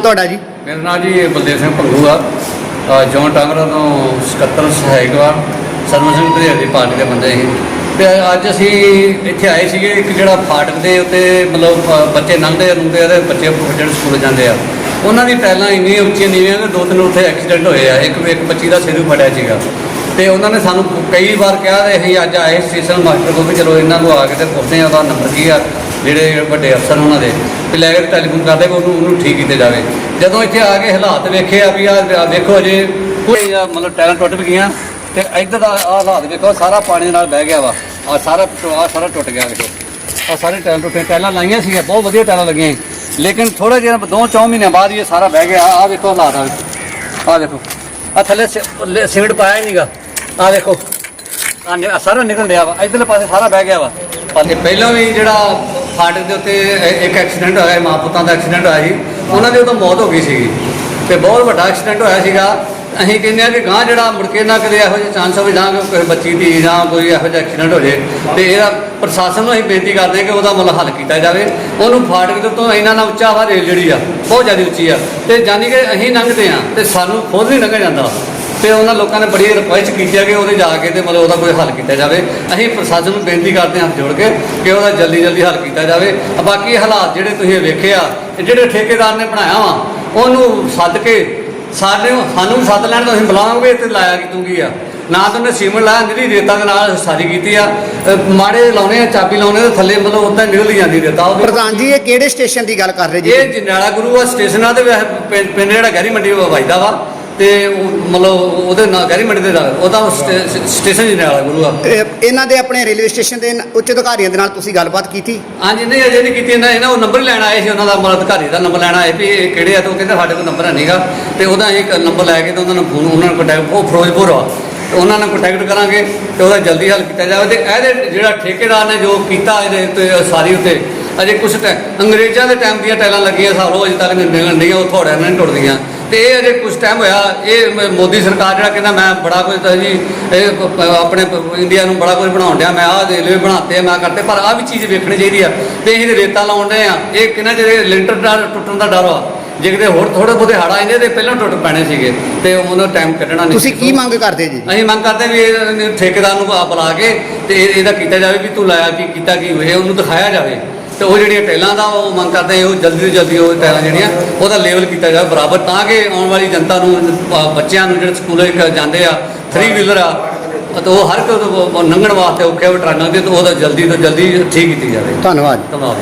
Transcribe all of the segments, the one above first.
ਤੁਹਾਡਾ ਜੀ? ਮੇਰਾ ਨਾਮ ਜੀ ਬਲਦੇਵ ਸਿੰਘ ਭੰਗੂ ਆ। ਜੌਨ ਟਾਂਗਰਾ ਤੋਂ ਸਕੱਤਰ ਸਹਾਇਕ ਵਾ। ਸਰਵਨ ਸਿੰਘ ਦੀ ਪਾਰਟੀ ਦੇ ਬੰਦੇ ਸੀ। ਤੇ ਅੱਜ ਅਸੀਂ ਇੱਥੇ ਆਏ ਸੀਗੇ, ਇੱਕ ਜਿਹੜਾ ਫਾਟਕ ਦੇ ਉੱਤੇ ਮਤਲਬ ਬੱਚੇ ਲੰਘਦੇ ਰੁੰਦੇ ਆ ਤੇ ਬੱਚੇ ਜਿਹੜੇ ਸਕੂਲ ਜਾਂਦੇ ਆ। ਉਹਨਾਂ ਦੀ ਟੈਲਾਂ ਇੰਨੀਆਂ ਉੱਚੀਆਂ ਨੀਵੀਆਂ ਕਿ ਦੋ ਤਿੰਨ ਉੱਥੇ ਐਕਸੀਡੈਂਟ ਹੋਏ ਆ। ਇੱਕ ਇੱਕ ਬੱਚੀ ਦਾ ਸਿਰ ਫੜਿਆ ਸੀਗਾ। ਤੇ ਉਹਨਾਂ ਨੇ ਸਾਨੂੰ ਕਈ ਵਾਰ ਕਿਹਾ ਤੇ ਅਸੀਂ ਅੱਜ ਆਏ ਸਟੇਸ਼ਨ ਮਾਸਟਰ ਕੋਲ ਵੀ ਚਲੋ, ਇਹਨਾਂ ਨੂੰ ਆ ਕੇ ਤੇ ਪੁੱਛਦੇ ਆ ਉਹਦਾ ਨੰਬਰ ਕੀ ਆ। ਜਿਹੜੇ ਵੱਡੇ ਅਫਸਰ ਉਹਨਾਂ ਦੇ ਤੇ ਲੈ ਕੇ ਟੈਲੀਫੋਨ ਕਰਦੇ ਕਿ ਉਹਨੂੰ ਉਹਨੂੰ ਠੀਕ ਕੀਤਾ ਜਾਵੇ। ਜਦੋਂ ਇੱਥੇ ਆ ਕੇ ਹਾਲਾਤ ਵੇਖੇ ਆ ਵੀ ਆ ਦੇਖੋ ਜੇ ਕੋਈ ਮਤਲਬ ਟੈਲਾਂ ਟੁੱਟ ਵੀ ਗਈਆਂ ਤੇ ਇੱਧਰ ਦਾ ਆਹ ਹਾਲਾਤ ਵੇਖੋ, ਸਾਰਾ ਪਾਣੀ ਨਾਲ ਬਹਿ ਗਿਆ ਵਾ। ਆ ਸਾਰਾ ਆ ਸਾਰਾ ਟੁੱਟ ਗਿਆ ਵੇਖੋ। ਆ ਸਾਰੇ ਟੈਲਾਂ ਟੁੱਟੇ ਟੈਲਾਂ ਲਾਈਆਂ ਸੀਗੀਆਂ, ਬਹੁਤ ਵਧੀਆ ਟੈਲਾਂ ਲੱਗੀਆਂ ਲੇਕਿਨ ਥੋੜਾ ਜਿਹਾ ਦੋ ਚੌ ਮਹੀਨਿਆਂ ਬਾਅਦ ਹੀ ਇਹ ਸਾਰਾ ਬਹਿ ਗਿਆ। ਆ ਵੇਖੋ ਹਾਲਾਤ ਆ ਆ ਦੇਖੋ ਆ ਥੱਲੇ ਸਿ- ਲੇ- ਪਾਇਆ ਹੀ ਨਹੀਂਗਾ। ਆ ਦੇਖੋ ਆ ਆਹ ਸਾਰਾ ਨਿਕਲ ਰਿਹਾ ਵਾ। ਇਧਰਲੇ ਪਾਸੇ ਸਾਰਾ ਬਹਿ ਗਿਆ ਵਾ। ਤੇ ਪਹਿਲਾਂ ਵੀ ਜਿਹੜਾ ਫਾਟਕ ਦੇ ਉੱਤੇ ਇ- ਇੱਕ ਐਕਸੀਡੈਂਟ ਹੋਇਆ ਮਾਂ ਪੁੱਤਾਂ ਦਾ ਐਕਸੀਡੈਂਟ ਹੋਇਆ ਸੀ। ਉਹਨਾਂ ਦੀ ਉਦੋਂ ਮੌਤ ਹੋ ਗਈ ਸੀਗੀ। ਤੇ ਬਹੁਤ ਵੱਡਾ ਐਕਸੀਡੈਂਟ ਹੋਇਆ ਸੀਗਾ। ਅਸੀਂ ਕਹਿੰਦੇ ਆ ਕਿ ਗਾਂ ਜਿਹੜਾ ਮੁੜ ਕੇ ਨਾ ਕਦੇ ਇਹੋ ਜਿਹੇ ਚਾਂਸ ਹੋਵੇ, ਜਾਂ ਕੋਈ ਬੱਚੀ ਦੀ ਜਾਂ ਕੋਈ ਇਹੋ ਜਿਹਾ ਐਕਸੀਡੈਂਟ ਹੋ ਜੇ ਤੇ ਇਹਦਾ ਪ੍ਰਸ਼ਾਸਨ ਨੂੰ ਅਸੀਂ ਬੇਨਤੀ ਕਰਦੇ ਹਾਂ ਕਿ ਉਹਦਾ ਮੁੱਲ ਹੱਲ ਕੀਤਾ ਜਾਵੇ। ਉਹਨੂੰ ਫਾਟਕ ਦੇ ਉੱਤੋਂ ਇੰਨਾ ਨਾ ਉੱਚਾ ਵਾ ਰੇਲ ਜਿਹੜੀ ਆ, ਬਹੁਤ ਜ਼ਿਆਦਾ ਉੱਚੀ ਆ। ਤੇ ਜਾਨੀ ਕਿ ਅਸੀਂ ਲੰਘਦੇ ਆ ਤੇ ਸਾਨੂੰ ਖੁਦ ਨਹੀਂ ਲੰਘਿਆ ਜਾਂਦਾ। ਤੇ ਉਹਨਾਂ ਲੋਕਾਂ ਨੇ ਬੜੀ ਰਿਕੁਐਸਟ ਕੀਤੀ ਹੈ ਕਿ ਉਹਦੇ ਜਾ ਕੇ ਤੇ ਮਤਲਬ ਉਹਦਾ ਕੋਈ ਹੱਲ ਕੀਤਾ ਜਾਵੇ। ਅਸੀਂ ਪ੍ਰਸ਼ਾਸਨ ਨੂੰ ਬੇਨਤੀ ਕਰਦੇ ਹਾਂ ਹੱਥ ਜੋੜ ਕੇ ਕਿ ਉਹਦਾ ਜਲਦੀ ਜਲਦੀ ਹੱਲ ਕੀਤਾ ਜਾਵੇ। ਆ ਬਾਕੀ ਹਾਲਾਤ ਜਿਹੜੇ ਤੁਸੀਂ ਵੇਖੇ ਆ ਜਿਹੜੇ ਠੇਕੇਦਾਰ ਨੇ ਬਣਾਇਆ ਵਾ ਉਹਨੂੰ ਸੱਦ ਕੇ ਸਾਡੇ ਸਾਨੂੰ ਸੱਦ ਲੈਣ ਤਾਂ ਅਸੀਂ ਬੁਲਾਵਾਂਗੇ ਤੇ ਲਾਇਆ ਕਿ ਤੂੰ ਕੀ ਆ। ਨਾ ਤਾਂ ਉਹਨੇ ਸੀਮੈਂਟ ਲਾਇਆ ਨਿਰੀ ਰੇਤਾ ਦੇ ਨਾਲ ਸਾਰੀ ਕੀਤੀ ਆ। ਮਾੜੇ ਲਾਉਣੇ ਆ ਚਾਬੀ ਲਾਉਣੇ ਤੇ ਥੱਲੇ ਮਤਲਬ ਉਦਾਂ ਨਿਕਲ ਜਾਂਦੀ ਰੇਤਾ ਉਹਦੇ। ਪ੍ਰਧਾਨ ਜੀ ਇਹ ਕਿਹੜੇ ਸਟੇਸ਼ਨ ਦੀ ਗੱਲ ਕਰ ਰਹੇ ਜੀ? ਇਹ ਜਨਾਲਾ ਗੁਰੂ ਆ ਸਟੇਸ਼ਨਾਂ ਦੇ ਵੈਸੇ ਪਿੰ- ਪਿੰਡ ਜਿਹੜਾ ਗਹਿਰੀ ਮੰਡੀ ਵਜਦਾ ਵਾ। ਤੇ ਉਹ ਮਤਲਬ ਉਹਦੇ ਨਾਲ ਗਹਿਰੀ ਮੰਡੀ ਦੇ ਨਾਲ ਉਹਦਾ ਸਟੇ- ਸਟੇਸ਼ਨ ਜਨਾਲਾ ਗੁਰੂ ਆ। ਇਹ- ਇਹਨਾਂ ਦੇ ਆਪਣੇ ਰੇਲਵੇ ਸਟੇਸ਼ਨ ਦੇ ਨ- ਉੱਚ ਅਧਿਕਾਰੀਆਂ ਦੇ ਨਾਲ ਤੁਸੀਂ ਗੱਲਬਾਤ ਕੀਤੀ? ਹਾਂਜੀ ਨਹੀਂ ਅਜੇ ਨਹੀਂ ਕੀਤੀ ਇਹਨਾਂ ਇਹਨਾਂ ਉਹ ਨੰਬਰ ਲੈਣ ਆਏ ਸੀ ਉਹਨਾਂ ਦਾ ਮਤਲਬ ਅਧਿਕਾਰੀ ਦਾ ਨੰਬਰ ਲੈਣ ਆਏ ਵੀ ਇਹ ਕਿਹੜੇ ਆ ਤੇ ਉਹ ਕਹਿੰਦੇ ਸਾਡੇ ਕੋਲ ਨੰਬਰ ਹੈ ਨਹੀਂਗਾ ਤੇ ਉਹਦਾ ਇੱਕ ਨੰਬਰ ਲੈ ਕੇ ਤੇ ਉਹਨਾਂ ਨੂੰ ਫੋਨ ਉਹਨਾਂ ਨੂੰ ਕੰਟੈਕਟ ਉਹ ਫਿਰੋਜ਼ਪੁਰ ਆ। ਤੇ ਉਹਨਾਂ ਨਾਲ ਕੰਟੈਕਟ ਕਰਾਂਗੇ ਤੇ ਉਹਦਾ ਜਲਦੀ ਹੱਲ ਕੀਤਾ ਜਾਵੇ। ਤੇ ਇਹਦੇ ਜਿਹੜਾ ਠੇਕੇਦਾਰ ਨੇ ਜੋ ਕੀਤਾ ਇਹਦੇ ਉੱਤੇ ਸਾਰੀ ਉੱਤੇ ਅਜੇ ਕੁਝ ਟਾਈਮ ਅੰਗਰੇਜ਼ਾਂ ਦੇ ਟਾਈਮ ਦੀਆਂ ਟੈਲਾਂ ਲੱਗੀਆਂ ਸਾਰੋ ਅਜੇ ਤੱਕ ਨਹੀਂ ਨਿਕਲਣ ਡੀਆਂ ਉਹ ਥੋੜਿਆਂ ਨਾਲ ਨਹੀਂ ਟੁੱਟਦੀਆਂ। ਤੇ ਇਹ ਅਜੇ ਕੁਝ ਟਾਈਮ ਹੋਇਆ। ਇਹ ਮ- ਮੋਦੀ ਸਰਕਾਰ ਜਿਹੜਾ ਕਹਿੰਦਾ ਮੈਂ ਬੜਾ ਕੁਝ ਤਾਂ ਜੀ ਇਹ ਪ- ਪ- ਆਪਣੇ ਪ- ਇੰਡੀਆ ਨੂੰ ਬੜਾ ਕੁਝ ਬਣਾਉਣ ਡਿਆ। ਮੈਂ ਆਹ ਰੇਲਵੇ ਬਣਾਤੇ ਆ ਮੈਂ ਕਰਤੇ ਪਰ ਆਹ ਵੀ ਚੀਜ਼ ਵੇਖਣੀ ਚਾਹੀਦੀ ਆ। ਤੇ ਅਸੀਂ ਰੇਤਾ ਲਾਉਣ ਡਏ ਆ। ਇਹ ਕਿੰਨਾ ਜਿਹੜੇ ਲਿੰਟਰ ਦਾ ਟੁੱਟਣ ਦਾ ਡਰ ਵਾ ਜੇ ਕਿਤੇ ਹੋਰ ਥੋੜੇ ਬਹੁਤੇ ਹੜ ਆਉਂਦੇ ਤੇ ਪਹਿਲਾਂ ਟੁੱਟ ਪੈਣੇ ਸੀਗੇ। ਤੇ ਉਹਨਾਂ ਟਾਈਮ ਕੱਢਣਾ ਨਹੀਂ ਤੁਸੀਂ ਸੀ। ਕੀ ਮੰਗ ਕਰਦੇ ਜੀ? ਅਸੀਂ ਮੰਗ ਕਰਦੇ ਵੀ ਇਹ ਠੇਕੇਦਾਰ ਨੂੰ ਆ ਬੁਲਾ ਕੇ ਤੇ ਇਹ- ਇਹਦਾ ਕੀਤਾ ਜਾਵੇ ਵੀ ਤੂੰ ਲਾਇਆ ਕੀ ਕੀਤਾ ਕੀ ਹੋਇਆ ਉਹਨੂੰ ਦਿਖਾਇਆ ਜਾਵੇ। ਤੇ ਉਹ ਜਿਹੜੀਆਂ ਟੈਲਾਂ ਦਾ ਉਹ ਮੰਗ ਕਰਦੇ ਉਹ ਜਲਦੀ ਤੋਂ ਜਲਦੀ ਉਹ ਟੈਲਾਂ ਜਿਹੜੀਆਂ ਉਹਦਾ ਲੈਵਲ ਕੀਤਾ ਜਾਵੇ ਬਰਾਬਰ ਤਾਂ ਕਿ ਆਉਣ ਵਾਲੀ ਜਨਤਾ ਨੂੰ ਬੱਚਿਆਂ ਨੂੰ ਜਿਹੜੇ ਸਕੂਲੇ ਜਾਂਦੇ ਆ 3 ਵੀਲਰ ਆ ਤੇ ਉਹ ਹਰ ਉਹ ਲੰਘਣ ਵਾਸਤੇ ਔਖੇ ਟਰਾਨਾਂ ਦੇ ਤੇ ਉਹਦਾ ਜਲਦੀ ਤੋਂ ਜਲਦੀ ਠੀਕ ਕੀਤੀ ਜਾਵੇ। ਧੰਨਵਾਦ। ਧੰਨਵਾਦ।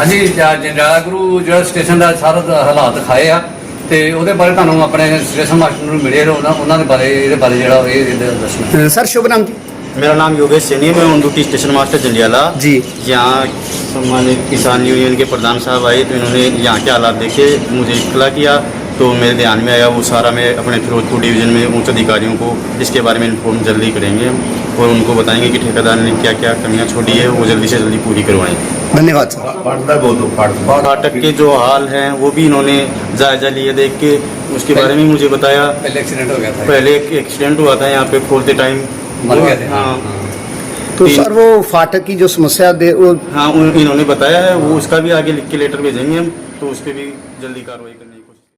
ਹਾਂਜੀ ਜੰਡਾਲਾ ਗੁਰੂ ਜਿਹੜਾ ਸਟੇਸ਼ਨ ਦਾ ਸਾਰਾ ਦਾ ਹਾਲਾਤ ਦਿਖਾਏ ਆ ਤੇ ਉਹਦੇ ਬਾਰੇ ਤੁਹਾਨੂੰ ਆਪਣੇ ਸਟੇਸ਼ਨ ਮਾਸਟਰ ਨੂੰ ਮਿਲੇ ਰਹੋ ਉਹਨਾਂ ਉਹਨਾਂ ਦੇ ਬਾਰੇ ਇਹਦੇ ਬਾਰੇ ਜਿਹੜਾ ਇਹ ਇਹਦੇ ਦੱਸਣਾ ਅ, ਸਰ ਸ਼ੁਭ ਨਾਮ ਜੀ मेरा नाम योगेश सैनी है मैं on duty station master Jandiala ji. यहाँ सम्मानित किसान यूनियन के प्रधान साहब आए तो इन्होंने यहाँ के हालात देखे मुझे इतला किया तो मेरे ध्यान में आया वो सारा मैं अपने फिरोजपुर डिवीज़न में उच्च अधिकारियों को इसके बारे में इन्फॉर्म जल्दी करेंगे और उनको बताएँगे कि ठेकेदार ने क्या क्या कमियाँ छोड़ी है वो जल्दी से जल्दी पूरी करवाएँगे धन्यवाद सर। फाटक के जो हाल हैं वो भी इन्होंने जायजा लिया देख के। उसके बारे में मुझे बताया। पहले एक्सीडेंट हो गया था। पहले एक एक्सीडेंट हुआ था यहाँ पे खोलते टाइम हाँ। तो सर वो फाटक की जो समस्या दे वो हाँ इन्होंने बताया है वो उसका भी आगे लिख के लेटर भेजेंगे हम तो उस पर भी जल्दी कार्रवाई